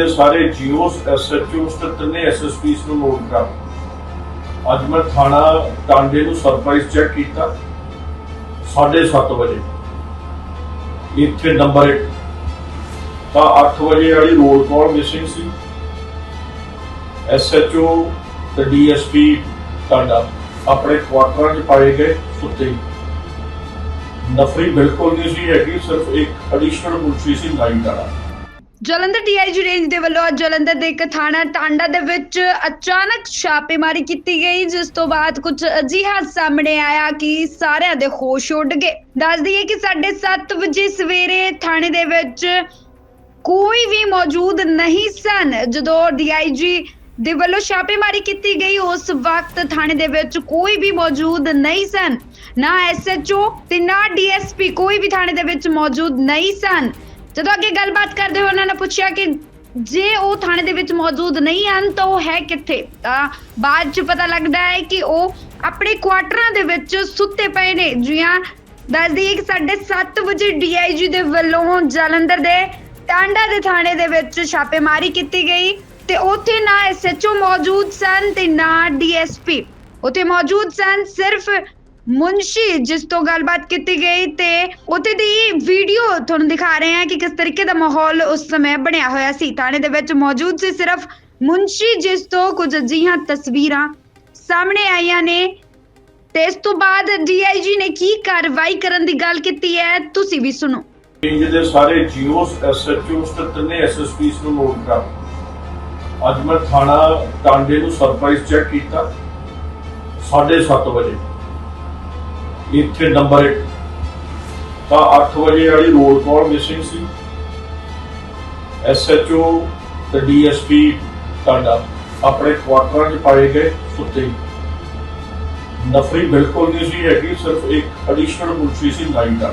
ਦੇ ਸਾਰੇ GOs SHOs ਤੇ ਐਸਐਸਪੀਸ ਨੂੰ ਨੋਟ ਕਰ। ਅੱਜ ਮੈਂ ਥਾਣਾ ਟਾਂਡੇ ਨੂੰ ਸਰਪ੍ਰਾਈਜ਼ ਚੈੱਕ ਕੀਤਾ 7:30 ਵਜੇ। ਇੱਥੇ ਨੰਬਰ 1 ਤਾਂ 8 ਵਜੇ ਵਾਲੀ ਰੋਲ ਕਾਲ ਮਿਸਿੰਗ ਸੀ। ਐਸਐਚਓ ਤੇ ਡੀਐਸਪੀ ਟਾਂਡਾ ਆਪਣੇ ਕੁਆਟਰਾਂ 'ਚ ਪਾਏ ਗਏ ਸੁੱਤੇ ਨਫਰੀ ਬਿਲਕੁਲ ਨਹੀਂ ਸੀ ਹੈਗੀ, ਸਿਰਫ ਇੱਕ ਐਡੀਸ਼ਨਲ ਮੁਨਸ਼ੀ ਸੀ ਨਾਈਟ ਵਾਲਾ। ਜਲੰਧਰ ਡੀਆਈਜੀ ਰੇਂਜ ਦੇ ਵੱਲੋਂ ਅੱਜ ਜਲੰਧਰ ਦੇ ਇੱਕ ਥਾਣਾ ਟਾਂਡਾ ਦੇ ਵਿੱਚ ਅਚਾਨਕ ਛਾਪੇਮਾਰੀ ਕੀਤੀ ਗਈ, ਜਿਸ ਤੋਂ ਬਾਅਦ ਕੁਝ ਅਜਿਹਾ ਸਾਹਮਣੇ ਆਇਆ ਕਿ ਸਾਰਿਆਂ ਦੇ ਹੋਸ਼ ਉੱਡ ਗਏ। ਦੱਸ ਦਈਏ ਕਿ 7:30 ਵਜੇ ਸਵੇਰੇ ਥਾਣੇ ਦੇ ਵਿੱਚ ਕੋਈ ਵੀ ਮੌਜੂਦ ਨਹੀਂ ਸਨ। ਜਦੋਂ ਡੀਆਈਜੀ ਦੇ ਵੱਲੋਂ ਛਾਪੇਮਾਰੀ ਕੀਤੀ ਗਈ, ਉਸ ਵਕਤ ਥਾਣੇ ਦੇ ਵਿੱਚ ਕੋਈ ਵੀ ਮੌਜੂਦ ਨਹੀਂ ਸਨ। ਨਾ ਐਸਐਚਓ ਤੇ ਨਾ ਡੀਐਸਪੀ ਕੋਈ ਵੀ ਥਾਣੇ ਦੇ ਵਿੱਚ ਮੌਜੂਦ ਨਹੀਂ ਸਨ। ਜਦੋਂ ਅੱਗੇ ਗੱਲਬਾਤ ਕਰਦੇ ਹੋਏ ਉਹਨਾਂ ਨੇ ਪੁੱਛਿਆ ਕਿ ਜੇ ਉਹ ਥਾਣੇ ਦੇ ਵਿੱਚ ਮੌਜੂਦ ਨਹੀਂ ਹਨ ਤਾਂ ਉਹ ਹੈ ਕਿੱਥੇ? ਤਾਂ ਬਾਅਦ ਚ ਪਤਾ ਲੱਗਦਾ ਹੈ ਕਿ ਉਹ ਆਪਣੇ ਕੁਆਟਰਾਂ ਦੇ ਵਿੱਚ ਸੁੱਤੇ ਪਏ ਨੇ। ਜੀਆਂ ਦੱਸ ਦਈਏ ਕਿ 7:30 ਵਜੇ ਡੀਆਈਜੀ ਦੇ ਵੱਲੋਂ ਜਲੰਧਰ ਦੇ ਟਾਂਡਾ ਦੇ ਥਾਣੇ ਦੇ ਵਿੱਚ ਛਾਪੇਮਾਰੀ ਕੀਤੀ ਗਈ ਤੇ ਉੱਥੇ ਨਾ ਐਸਐਚਓ ਮੌਜੂਦ ਸਨ ਤੇ ਨਾ ਡੀਐਸਪੀ ਉੱਥੇ ਮੌਜੂਦ ਸਨ ਸਿਰਫ ਮੁੰਸ਼ੀ ਜਿਸ ਤੋਂ ਗੱਲਬਾਤ ਕੀਤੀ ਗਈ ਤੇ ਉੱਥੇ ਦੀ ਵੀਡੀਓ ਤੁਹਾਨੂੰ ਦਿਖਾ ਰਹੇ ਹਾਂ ਕਿ ਕਿਸ ਤਰੀਕੇ ਦਾ ਮਾਹੌਲ ਉਸ ਸਮੇਂ ਬਣਿਆ ਹੋਇਆ ਸੀ। ਥਾਣੇ ਦੇ ਵਿੱਚ ਮੌਜੂਦ ਸੀ ਸਿਰਫ ਮੁੰਸ਼ੀ ਜਿਸ ਤੋਂ ਕੁਝ ਅਜਿਹੀਆਂ ਤਸਵੀਰਾਂ ਸਾਹਮਣੇ ਆਈਆਂ ਨੇ। ਤੇ ਇਸ ਤੋਂ ਬਾਅਦ ਡੀਆਈਜੀ ਨੇ ਕੀ ਕਾਰਵਾਈ ਕਰਨ ਦੀ ਗੱਲ ਕੀਤੀ ਹੈ, ਤੁਸੀਂ ਵੀ ਸੁਣੋ। ਰੇਂਜ ਦੇ ਸਾਰੇ ਜੀਓਸ ਐਸਐਚਓਸ ਤੇ ਤਿੰਨੇ ਐਸਐਸਪੀਸ ਨੂੰ ਨੋਟ ਕਰ। ਅੱਜ ਮੈਂ ਥਾਣਾ ਟਾਂਡੇ ਨੂੰ ਸਰਪ੍ਰਾਈਜ਼ ਚੈੱਕ ਕੀਤਾ 7:30 ਵਜੇ। ਇੱਥੇ ਨੰਬਰ 1 ਤਾਂ 8 ਵਜੇ ਵਾਲੀ ਰੋਡ ਕਾਲ ਮਿਸਿੰਗ ਸੀ। ਐਸਐਚਓ ਤੇ ਡੀਐਸਪੀ ਤੁਹਾਡਾ ਆਪਣੇ ਕੁਆਟਰਾਂ 'ਚ ਪਾਏ ਗਏ ਸੁੱਤੇ। ਨਫਰੀ ਬਿਲਕੁਲ ਨਹੀਂ ਸੀ ਹੈਗੀ, ਸਿਰਫ ਇੱਕ ਐਡੀਸ਼ਨਲ ਮੁਨਸ਼ੀ ਸੀ ਨਾਈਟ ਵਾਲਾ।